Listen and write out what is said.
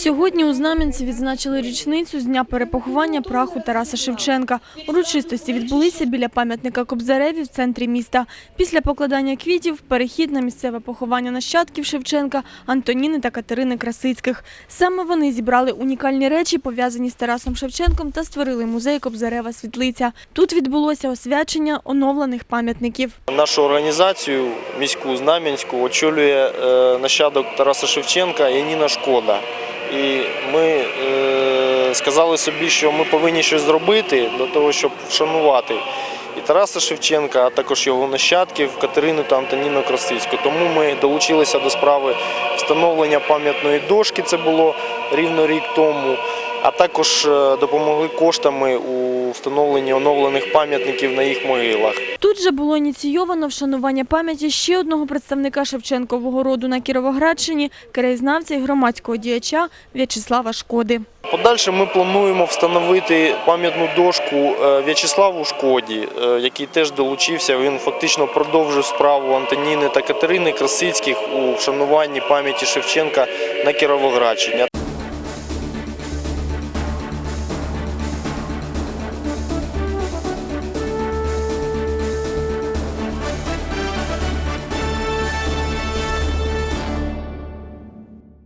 Сьогодні у Знам'янці відзначили річницю з дня перепоховання праху Тараса Шевченка. Урочистості відбулися біля пам'ятника Кобзареві в центрі міста. Після покладання квітів – перехід на місцеве поховання нащадків Шевченка Антоніни та Катерини Красицьких. Саме вони зібрали унікальні речі, пов'язані з Тарасом Шевченком та створили музей Кобзарева Світлиця. Тут відбулося освячення оновлених пам'ятників. Нашу організацію міську Знам'янську очолює е, нащадок Тараса Шевченка Яніна Шкода. І ми е, сказали собі, що ми повинні щось зробити для того, щоб вшанувати і Тараса Шевченка, а також його нащадків Катерину та Антоніну Красицьку. Тому ми долучилися до справи встановлення пам'ятної дошки. Це було рівно рік тому. А також е, допомогли коштами у встановленні оновлених пам'ятників на їх могилах. Тут же було ініційовано вшанування пам'яті ще одного представника Шевченкового роду на Кіровоградщині, краєзнавця і громадського діяча В'ячеслава Шкоди. Подальше ми плануємо встановити пам'ятну дошку е, В'ячеславу Шкоді, е, який теж долучився. Він фактично продовжив справу Антоніни та Катерини Красицьких у вшануванні пам'яті Шевченка на Кіровоградщині.